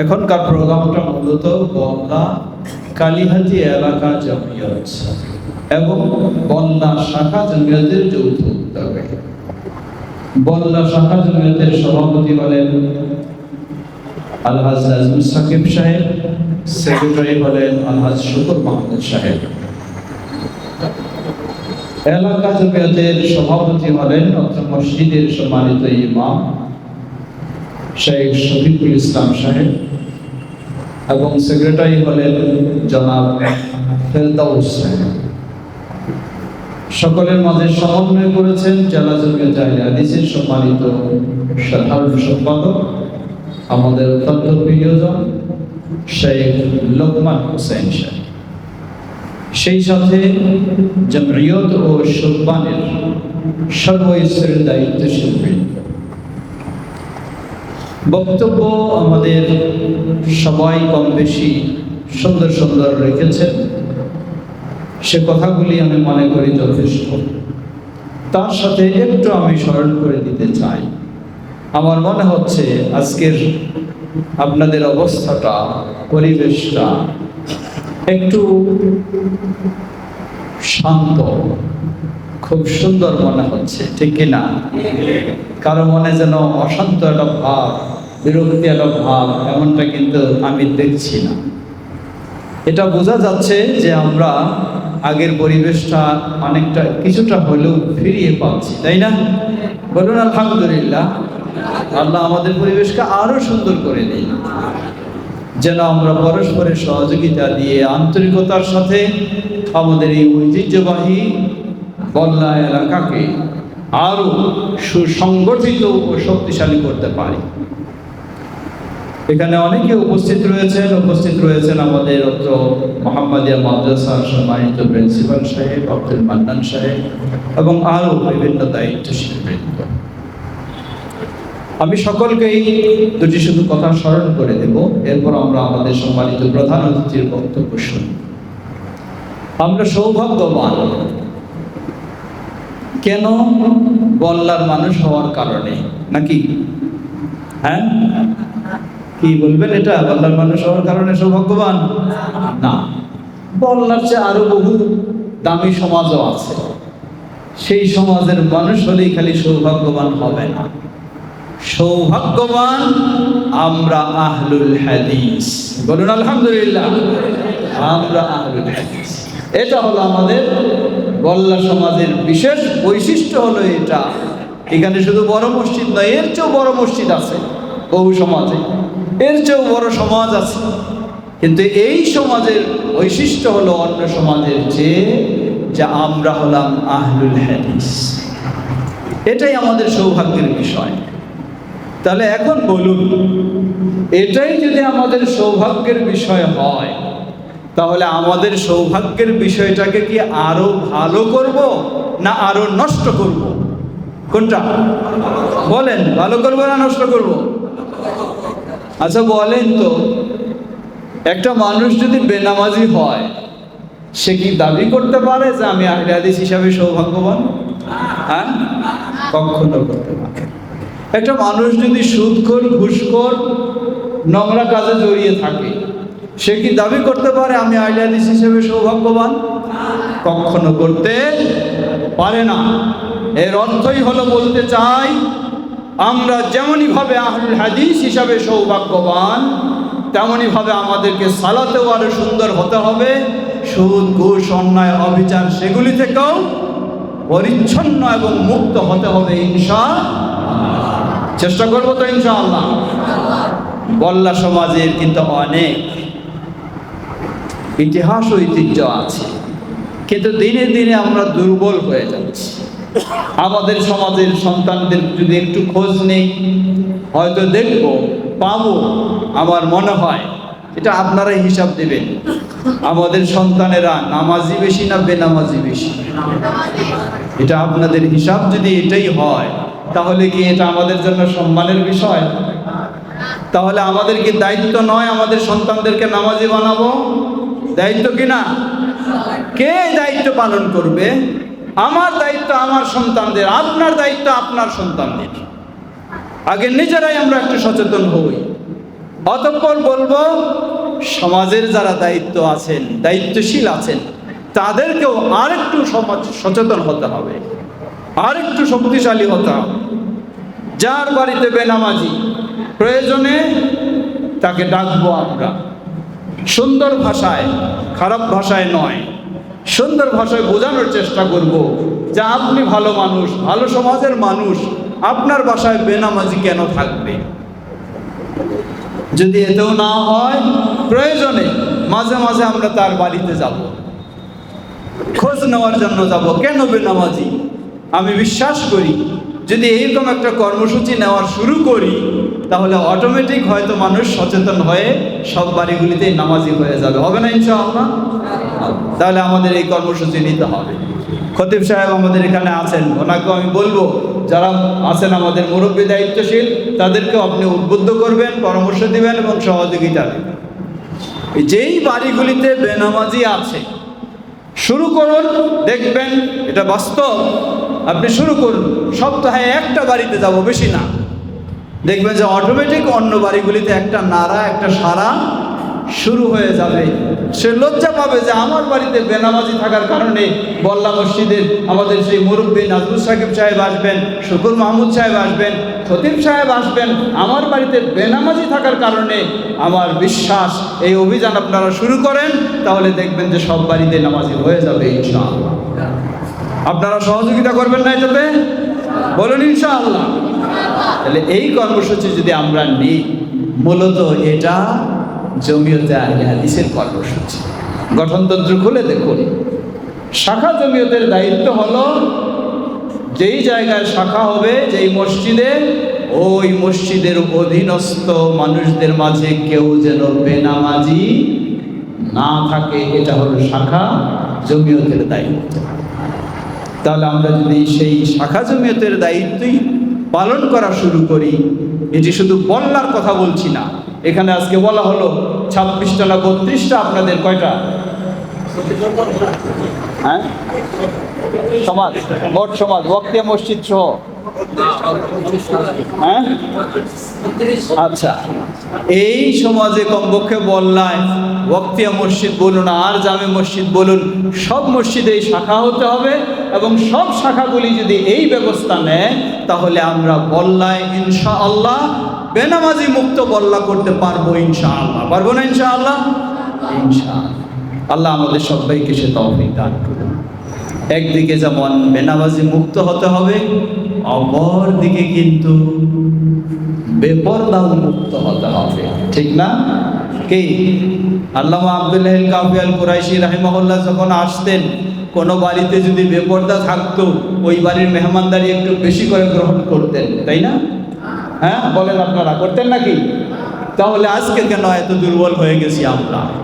এখনকার প্রোগ্রামটা মূলত বন্যা কালীহাতি এলাকা জমিয়ত এবং বন্যা শাখা জমিয়তের যৌথ উদ্যোগে। বন্যা শাখা জমিয়তের সভাপতি হলেন আলহাজ নাজমুল সাকিব সাহেব, সেক্রেটারি হলেন আলহাজ শুকুর মাহমুদ সাহেব। এলাকা জমিয়তের সভাপতি হলেন অত্র মসজিদের সম্মানিত ইমাম শেখ শফিকুল ইসলাম সাহেব। এবং সেক্রেটারি হলেন জনাব ফেরদাউস সাহেব সকলের মাঝে সমন্বয় করেছেন জেলা জমিয়ত আহলে হাদিসের সম্মানিত সাধারণ সম্পাদক, আমাদের অত্যন্ত প্রিয়জন শেখ লোকমান হোসেন সাহেব সেই সাথে জমরিয়ত ও সুলবানের সর্বস্তরের দায়িত্বশীল বৃন্দ। বক্তব্য আমাদের সবাই কম বেশি সুন্দর সুন্দর রেখেছেন। সে কথাগুলি আমি মনে করি যথেষ্ট। তার সাথে একটু আমি স্মরণ করে দিতে চাই। আমার মনে হচ্ছে আজকের আপনাদের অবস্থাটা, পরিবেশটা একটু শান্ত। খুব সুন্দর মনে হচ্ছে, ঠিক কিনা কারও মনে যেন অশান্ত একটা ভাব, বিরক্তি একটা ভাব, এমনটা কিন্তু আমি দেখছি না। এটা বোঝা যাচ্ছে যে আমরা আগের পরিবেশটা অনেকটা, কিছুটা হলেও ফিরিয়ে পাচ্ছি, তাই না? বলুন, আলহামদুলিল্লাহ। আল্লাহ আমাদের পরিবেশকে আরও সুন্দর করে দিই যেন আমরা পরস্পরের সহযোগিতা দিয়ে আন্তরিকতার সাথে আমাদের এই ঐতিহ্যবাহী বল্লা এলাকাকে আরও সুসংগঠিত ও শক্তিশালী করতে পারি। এখানে অনেকে উপস্থিত রয়েছেন উপস্থিত রয়েছেন আমাদের অত্র মোহাম্মদিয়া মাদ্রাসার সম্মানিত প্রিন্সিপাল সাহেব, আব্দুল মান্নান সাহেব এবং আরও বিভিন্ন দায়িত্বশীল বৃন্দ আমি সকলকেই দুটি শুধু কথা স্মরণ করে দেব, এরপর আমরা আমাদের সম্মানিত প্রধান অতিথির বক্তব্য শুনি। আমরা সৌভাগ্যবান কেন বল্লার মানুষ হওয়ার কারণে? নাকি? হ্যাঁ? কি বলবেন এটা? বল্লার মানুষ হওয়ার কারণে সৌভাগ্যবান? না। বল্লার চেয়ে আরও বহু দামি সমাজও আছে। সেই সমাজের মানুষ হলেই খালি সৌভাগ্যবান হবে না। সৌভাগ্যবান আমরা আহলুল হাদিস। বলুন আলহামদুলিল্লাহ। আমরা আহলুল হাদিস। এটা হলো আমাদের বল্লা সমাজের বিশেষ বৈশিষ্ট্য হলো এটা। এখানে শুধু বড় মসজিদ নয়, এর চেয়েও বড় মসজিদ আছে বহু সমাজে। এর চেয়েও বড় সমাজ আছে। কিন্তু এই সমাজের বৈশিষ্ট্য হলো অন্য সমাজের চেয়ে যে আমরা হলাম আহলুল হাদিস। এটাই আমাদের সৌভাগ্যের বিষয়। তাহলে এখন বলুন, এটাই যদি আমাদের সৌভাগ্যের বিষয় হয় তাহলে আমাদের সৌভাগ্যের বিষয়টাকে কি আরও ভালো করব না আরও নষ্ট করব? কোনটা? বলেন, ভালো করব না নষ্ট করব? আচ্ছা বলেন তো, একটা মানুষ যদি বেনামাজি হয়, সে কি দাবি করতে পারে যে আমি আহলে হিসাবে সৌভাগ্যবান? হ্যাঁ? কখনো করতে পারে একটা মানুষ যদি সুদখোর, ঘুষখোর, নোংরা কাজে জড়িয়ে থাকে সে কি দাবি করতে পারে আমি আহলে হাদিস হিসেবে সৌভাগ্যবান? কখনো করতে পারে না। এর অর্থই হলো বলতে চাই, আমরা যেমনই ভাবে আহলুল হাদিস হিসাবে সৌভাগ্যবান তেমনই ভাবে আমাদেরকে সালাতেও আরও সুন্দর হতে হবে। সুদ, ঘুষ, অন্যায়, অবিচার সেগুলি থেকেও পরিচ্ছন্ন এবং মুক্ত হতে হবে ইনশা চেষ্টা করব তো ইনশাআল্লাহ বল্লা সমাজের কিন্তু অনেক। ইতিহাস ঐতিহ্য আছে। কিন্তু দিনে দিনে আমরা দুর্বল হয়ে যাচ্ছি। আমাদের সমাজের সন্তানদের যদি একটু খোঁজ নেই, হয়তো দেখব, পাবো আমার মনে হয়। এটা আপনারাই হিসাব দেবেন। আমাদের সন্তানেরা নামাজি বেশি না বেনামাজি বেশি? এটা আপনাদের হিসাব যদি এটাই হয়, তাহলে কি এটা আমাদের জন্য সম্মানের বিষয়? তাহলে আমাদের কি দায়িত্ব নয় আমাদের সন্তানদেরকে নামাজি বানাবো? দায়িত্ব কিনা? কে দায়িত্ব পালন করবে? আমার দায়িত্ব আমার সন্তানদের, আপনার দায়িত্ব আপনার সন্তানদের। আগে নিজেরাই আমরা একটু সচেতন হই। অতঃপর বলব, সমাজের যারা দায়িত্ব আছেন, দায়িত্বশীল আছেন, তাদেরকেও আরেকটু সমাজ সচেতন হতে হবে। আরেকটু শক্তিশালী হতে হবে। যার বাড়িতে বেনামাজি প্রয়োজনে তাকে ডাকবো আমরা। সুন্দর ভাষায়, খারাপ ভাষায় নয়। সুন্দর ভাষায় বোঝানোর চেষ্টা করব যে আপনি ভালো মানুষ, ভালো সমাজের মানুষ, আপনার বাসায় বেনামাজি কেন থাকবে? যদি এতেও না হয়, প্রয়োজনে মাঝে মাঝে আমরা তার বাড়িতে যাব। খোঁজ নেওয়ার জন্য যাব। কেন বেনামাজি? আমি বিশ্বাস করি, যদি এইরকম একটা কর্মসূচি নেওয়ার শুরু করি তাহলে অটোমেটিক হয়তো মানুষ সচেতন হয়ে সব বাড়িগুলিতেই নামাজি হয়ে যাবে। হবে না ইনশাআল্লাহ? তাহলে আমাদের এই কর্মসূচি নিতে হবে। খতিব সাহেব আমাদের এখানে আছেন। ওনাকে আমি বলব, যারা আছেন আমাদের মুরব্বী দায়িত্বশীল তাদেরকে আপনি উদ্বুদ্ধ করবেন, পরামর্শ দিবেন এবং সহযোগিতা দেবেন। যেই বাড়িগুলিতে বেনামাজি আছে, শুরু করুন, দেখবেন এটা বাস্তব। আপনি শুরু করুন। সপ্তাহে একটা বাড়িতে যাব, বেশি না। দেখবেন যে অটোমেটিক অন্য বাড়িগুলিতে একটা নাড়া, একটা সারা শুরু হয়ে যাবে। সে লজ্জা পাবে যে আমার বাড়িতে বেনামাজি থাকার কারণে বল্লা মসজিদের আমাদের সেই মুরব্বী নাজরুল সাকিব সাহেব আসবেন, শুকুর মাহমুদ সাহেব আসবেন, খতিব সাহেব আসবেন। আমার বাড়িতে বেনামাজি থাকার কারণে আমার বিশ্বাস এই অভিযান আপনারা শুরু করেন, তাহলে দেখবেন যে সব বাড়িতে নামাজি হয়ে যাবে ইনশাআল্লাহ। আপনারা সহযোগিতা করবেন না এটাতে? বলুন ইনশাআল্লাহ। তাহলে এই কর্মসূচি যদি আমরা নিই, মূলত এটা জমিয়তে আহলে কর্মসূচি। গঠনতন্ত্র খুলে দেখুন। শাখা জমিয়তের দায়িত্ব হলো, যেই জায়গায় শাখা হবে, যেই মসজিদে, ওই মসজিদের অধীনস্থ মানুষদের মাঝে কেউ যেন বেনামাজি না থাকে, এটা হলো শাখা জমিয়তের দায়িত্ব। তাহলে আমরা যদি সেই শাখা জমিয়তের দায়িত্বই পালন করা শুরু করি। এটি শুধু বন্যার কথা বলছি না, এখানে আজকে বলা হলো ছাব্বিশটা না বত্রিশটা আপনাদের কয়টা? হ্যাঁ? সমাজ মোট সমাজ বক্তিয়া মসজিদ সহ। হ্যাঁ? আচ্ছা। এই সমাজে কমপক্ষে বললায় বক্তিয়া মসজিদ বলুন, আর জামে মসজিদ বলুন, সব মসজিদে এই শাখা হতে হবে এবং সব শাখাগুলি যদি এই ব্যবস্থা নেয়, তাহলে আমরা বল্লায় ইনশা আল্লাহ বেনামাজি মুক্ত বল্লা করতে পারব ইনশা আল্লাহ পারব না ইনশা আল্লাহ ইনশা আল্লাহ আমাদের সবাইকে সে তৌফিক দান করুন। একদিকে যেমন বেনামাজি মুক্ত হতে হবে অপর দিকে কিন্তু বেপরদাও মুক্ত হতে হবে। ঠিক না? কে? আল্লামা আব্দুল্লাহ কাফি আল কুরাইশি রাহিমহল্লা যখন আসতেন, কোনো বাড়িতে যদি বেপর্দা থাকতো, ওই বাড়ির মেহমানদারি একটু বেশি করে গ্রহণ করতেন, তাই না? হ্যাঁ বলেন আপনারা, করতেন নাকি? তাহলে আজকে কেন এত দুর্বল হয়ে গেছি আমরা?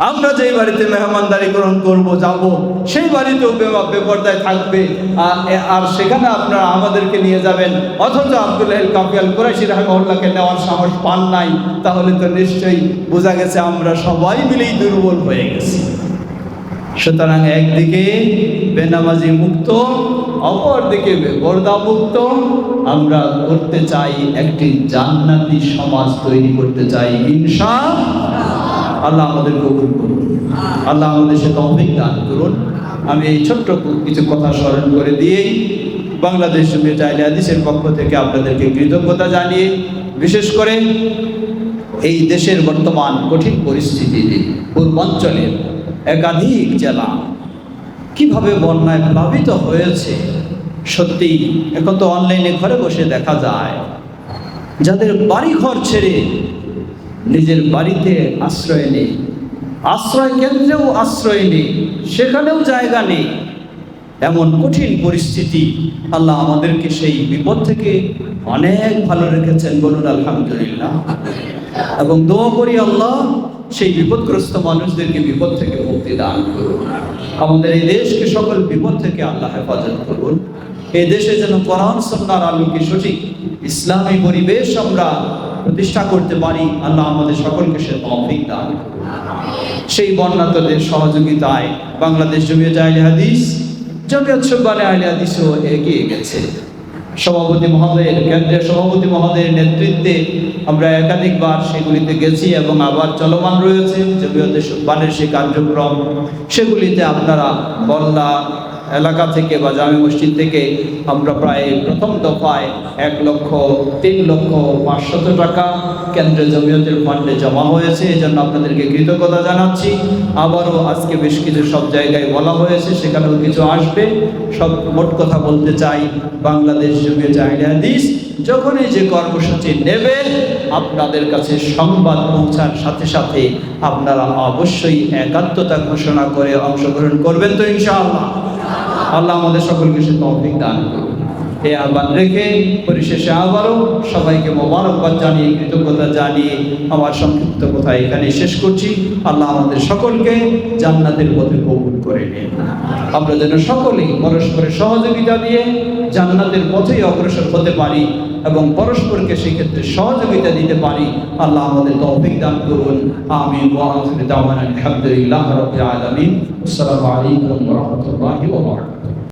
আমরা যেই বাড়িতে মেহমানদারি গ্রহণ করব, যাব, সেই বাড়িতেও বেপর্দায় থাকবে। আর- সেখানে আপনারা আমাদেরকে নিয়ে যাবেন। অথচ আব্দুল্লাহ কাপিয়াল কুরাইশি রহমল্লাহকে নেওয়ার সাহস পান নাই, তাহলে তো নিশ্চয়ই বোঝা গেছে আমরা সবাই মিলেই দুর্বল হয়ে গেছি। সুতরাং একদিকে বেনামাজি মুক্ত, অপরদিকে বেপর্দা মুক্ত। আমরা করতে চাই একটি জান্নাতি সমাজ তৈরি করতে চাই, ইনশা আল্লাহ আমাদের কবুল করুন। আল্লাহ আমাদের সে তৌফিক দান করুন। আমি এই ছোট্ট কিছু কথা স্মরণ করে দিয়েই বাংলাদেশ জমিয়ত হাদিসের পক্ষ থেকে আপনাদেরকে কৃতজ্ঞতা জানিয়ে বিশেষ করে এই দেশের বর্তমান কঠিন পরিস্থিতিতে পূর্বাঞ্চলের একাধিক জেলা কীভাবে বন্যায় প্লাবিত হয়েছে সত্যি এখন তো অনলাইনে ঘরে বসে দেখা যায়। যাদের বাড়ি ঘর ছেড়ে নিজের বাড়িতে আশ্রয় নেই। আশ্রয় কেন্দ্রেও আশ্রয় নেই, সেখানেও জায়গা নেই। এমন কঠিন পরিস্থিতি আল্লাহ আমাদেরকে সেই বিপদ থেকে অনেক ভালো রেখেছেন বলুন আলহামদুলিল্লাহ। এবং দোয়া করি আল্লাহ সেই বিপদগ্রস্ত মানুষদেরকে বিপদ থেকে মুক্তি দান করুন। আমাদের এই দেশকে সকল বিপদ থেকে আল্লাহ হেফাজত করুন। এই দেশে যেন কোরআন সন্ন্যার আলোকে সঠিক ইসলামী পরিবেশ আমরা প্রতিষ্ঠা করতে পারি, আল্লাহ আমাদের সকলকে সে তৌফিক দান সেই বন্যাতদের সহযোগিতায় বাংলাদেশ জমিয়ত আহলে হাদিস, জমিয়ত সুব্বানে আহলে হাদিসও এগিয়ে গেছে। সভাপতি মহোদয়ের, কেন্দ্রীয় সভাপতি মহোদয়ের নেতৃত্বে আমরা একাধিকবার সেগুলিতে গেছি এবং আবার চলমান রয়েছে। জমিয়তে বানের সেই কার্যক্রম, সেগুলিতে আপনারা বল্লা এলাকা থেকে বা জামে মসজিদ থেকে আমরা প্রায় প্রথম দফায় এক লক্ষ, তিন লক্ষ পাঁচশত টাকা কেন্দ্রীয় জমিয়তের ফান্ডে জমা হয়েছে। এই জন্য আপনাদেরকে কৃতজ্ঞতা জানাচ্ছি। আবারও আজকে বেশ কিছু সব জায়গায় বলা হয়েছে, সেখানেও কিছু আসবে। সব মোট কথা বলতে চাই, বাংলাদেশ জমিয়ত আহলে হাদিস, যখনই যে কর্মসূচি নেবে, আপনাদের কাছে সংবাদ পৌঁছার সাথে সাথে আপনারা অবশ্যই একাত্মতা ঘোষণা করে অংশগ্রহণ করবেন তো ইনশাআল্লাহ। আল্লাহ আমাদের সকলকে সে তৌফিক দান করুন। এই আহ্বান রেখে পরিশেষে আবারও সবাইকে মোবারকবাদ জানিয়ে, কৃতজ্ঞতা জানিয়ে আমার সংক্ষিপ্ত কথা এখানে শেষ করছি। আল্লাহ আমাদের সকলকে জান্নাতের পথে কবুল করে নিন। আমরা যেন সকলেই পরস্পরের সহযোগিতা দিয়ে জান্নাতের পথেই অগ্রসর হতে পারি এবং পরস্পরকে সেক্ষেত্রে সহযোগিতা দিতে পারি। আল্লাহ আমাদের তৌফিক দান করুন। দাওয়ানা আলহামদুলিল্লাহ আলামিন। আসসালামু আলাইকুম রাহমাতুল্লাহি